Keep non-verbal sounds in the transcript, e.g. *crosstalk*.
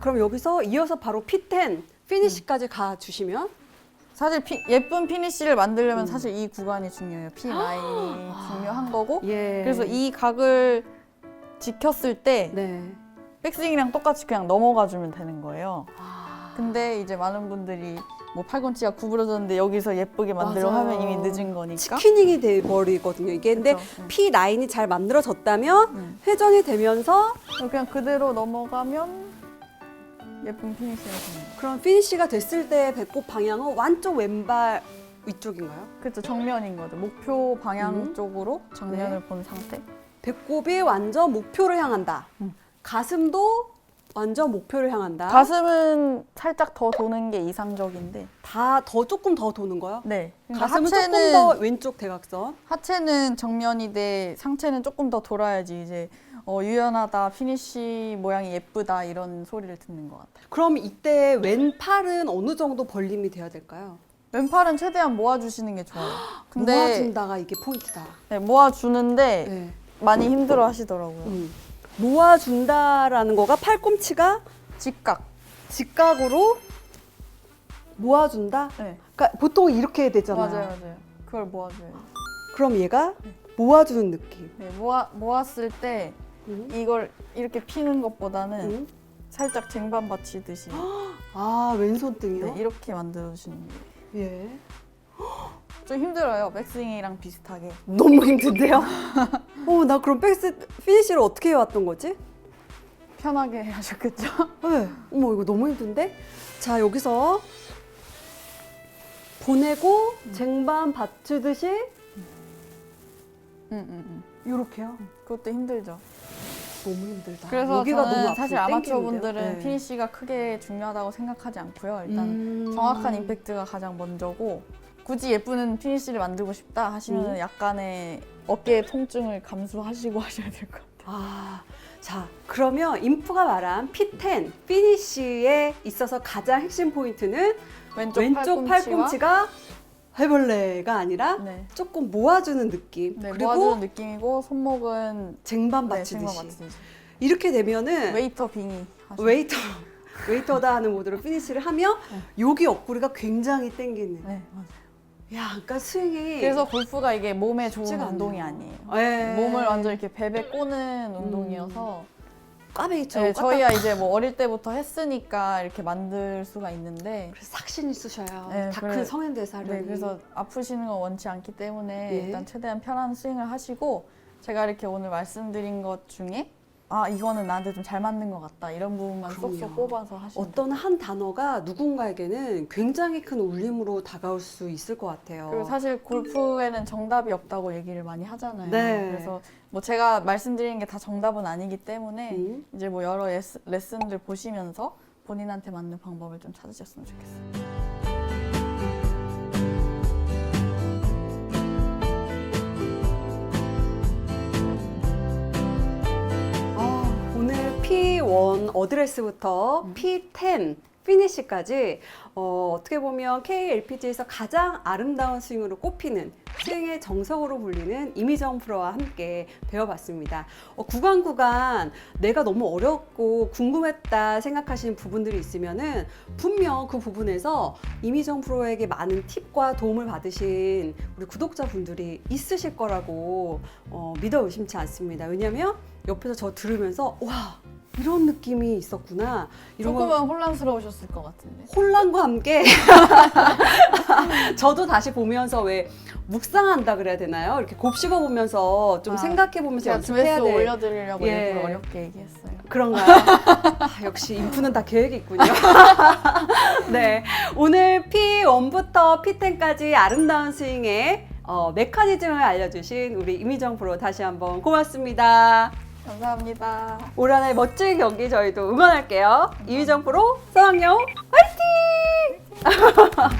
그럼 여기서 이어서 바로 P10 피니시까지 가 주시면 사실 피- 예쁜 피니쉬를 만들려면 사실 이 구간이 중요해요. P *gasps* 라인이 중요한 거고. 예. 그래서 이 각을 지켰을 때 네. 백스윙이랑 똑같이 그냥 넘어가 주면 되는 거예요. 아, 근데 이제 많은 분들이 뭐 팔꿈치가 구부러졌는데 여기서 예쁘게 만들려고 맞아요. 하면 이미 늦은 거니까. 치킨닝이 돼 버리거든요. 이게 근데 그쵸, 음. P 라인이 잘 만들어졌다면 음. 회전이 되면서 그냥 그대로 넘어가면 예쁜 피니쉬가 되는 거예요. 그런 피니시가 됐을 때 배꼽 방향은 완쪽 왼발 위쪽인가요? 그렇죠. 정면인 거죠. 목표 방향 음. 쪽으로 정면을 네. 본 상태. 배꼽이 완전 목표를 향한다. 음. 가슴도 완전 목표를 향한다. 가슴은 살짝 더 도는 게 이상적인데. 다 더 조금 더 도는 거요? 네. 그러니까 가슴은 조금 더 왼쪽 대각선. 하체는 정면이 돼 상체는 조금 더 돌아야지 이제 어, 유연하다 피니쉬 모양이 예쁘다 이런 소리를 듣는 것 같아요. 그럼 이때 왼팔은 어느 정도 벌림이 돼야 될까요? 왼팔은 최대한 모아주시는 게 좋아요. *gasps* 근데 모아준다가 이게 포인트다. 네, 모아주는데 네. 많이 힘들어 하시더라고요. 음. 모아준다라는 거가 팔꿈치가 직각. 직각으로 모아준다. 네. 그러니까 보통 이렇게 되잖아요. 맞아요, 맞아요. 그걸 모아줘요. 그럼 얘가 모아주는 느낌. 네, 모아 모았을 때 음. 이걸 이렇게 피는 것보다는 음. 살짝 쟁반 받치듯이 *gasps* 아 왼손등이요? 네, 이렇게 만들어주시는 게. 예. 좀 힘들어요. 백스윙이랑 비슷하게. 너무 힘든데요? *laughs* 어, 나 그럼 백스 피니시를 어떻게 해왔던 거지? 편하게 *laughs* 하셨겠죠? 네. 어머, 이거 너무 힘든데? 자, 여기서 보내고 쟁반 받치듯이 응, 응, 응. 이렇게요. 그것도 힘들죠. 너무 힘들다. 그래서 여기가 저는 너무 사실 아마추어? 분들은 네. 피니쉬가 크게 중요하다고 생각하지 않고요. 일단 음. 정확한 임팩트가 가장 먼저고 굳이 예쁜 피니쉬를 만들고 싶다 하시면 음. 약간의 어깨 통증을 감수하시고 *laughs* 하셔야 될 것 같아요. 아, 자, 그러면 인프가 말한 P10 피니쉬에 있어서 가장 핵심 포인트는 왼쪽, 왼쪽 팔꿈치와 팔꿈치가 해벌레가 아니라 네, 조금 모아주는 느낌. 네, 그리고 모아주는 느낌이고 손목은 쟁반 네, 받치듯이. 생각 맞추듯이. 이렇게 되면은 웨이터 하시면 웨이터 웨이터다 하는 모드로 피니시를 하면 네. 여기 옆구리가 굉장히 땡기는. 네, 맞아요. 야, 그러니까 스윙이 그래서 골프가 이게 몸에 좋은 쉽지가 운동이. 아니에요. 예. 몸을 완전 이렇게 베베 꼬는 운동이어서 꽈배기처럼 네, 꽈 저희야 이제 뭐 어릴 때부터 했으니까 이렇게 만들 수가 있는데 그래서 삭신 있으셔요. 네, 다 그래- 큰 성인 돼서 하려니. 네, 그래서 아프시는 건 원치 않기 때문에 예. 일단 최대한 편한 스윙을 하시고 제가 이렇게 오늘 말씀드린 것 중에 아 이거는 나한테 좀 잘 맞는 것 같다 이런 부분만 그럼요. 쏙쏙 뽑아서 하시면 어떤 한 단어가 누군가에게는 굉장히 큰 울림으로 다가올 수 있을 것 같아요. 그리고 사실 골프에는 정답이 없다고 얘기를 많이 하잖아요. 네. 그래서 뭐 제가 말씀드리는 게 다 정답은 아니기 때문에 음. 이제 뭐 여러 레슨, 레슨들 보시면서 본인한테 맞는 방법을 좀 찾으셨으면 좋겠어요. 어드레스부터 음. P10 피니시까지 어, 어떻게 보면 KLPG에서 가장 아름다운 스윙으로 꼽히는 스윙의 정석으로 불리는 이미정 프로와 함께 배워봤습니다. 어, 구간 구간 내가 너무 어렵고 궁금했다 생각하시는 부분들이 있으면은 분명 그 부분에서 이미정 프로에게 많은 팁과 도움을 받으신 우리 구독자분들이 있으실 거라고 어, 믿어 의심치 않습니다. 왜냐하면 옆에서 저 들으면서 와 이런 느낌이 있었구나 이런 거 조금은 혼란스러우셨을 것 같은데. 혼란과 함께 *laughs* 저도 다시 보면서 왜 묵상한다 그래야 되나요? 이렇게 곱씹어 보면서 좀 아, 생각해 보면서 연습해야 돼. 올려드리려고 예. 일부러 어렵게 얘기했어요. 그런가요? 아, 역시 인프는 다 계획이 있군요. *laughs* 네. 오늘 P1부터 P10까지 아름다운 스윙의 어, 메커니즘을 알려주신 우리 이미정 프로 다시 한번 고맙습니다. 감사합니다. 올 한해 멋진 경기 저희도 응원할게요. 이미정 프로, 서학영 화이팅!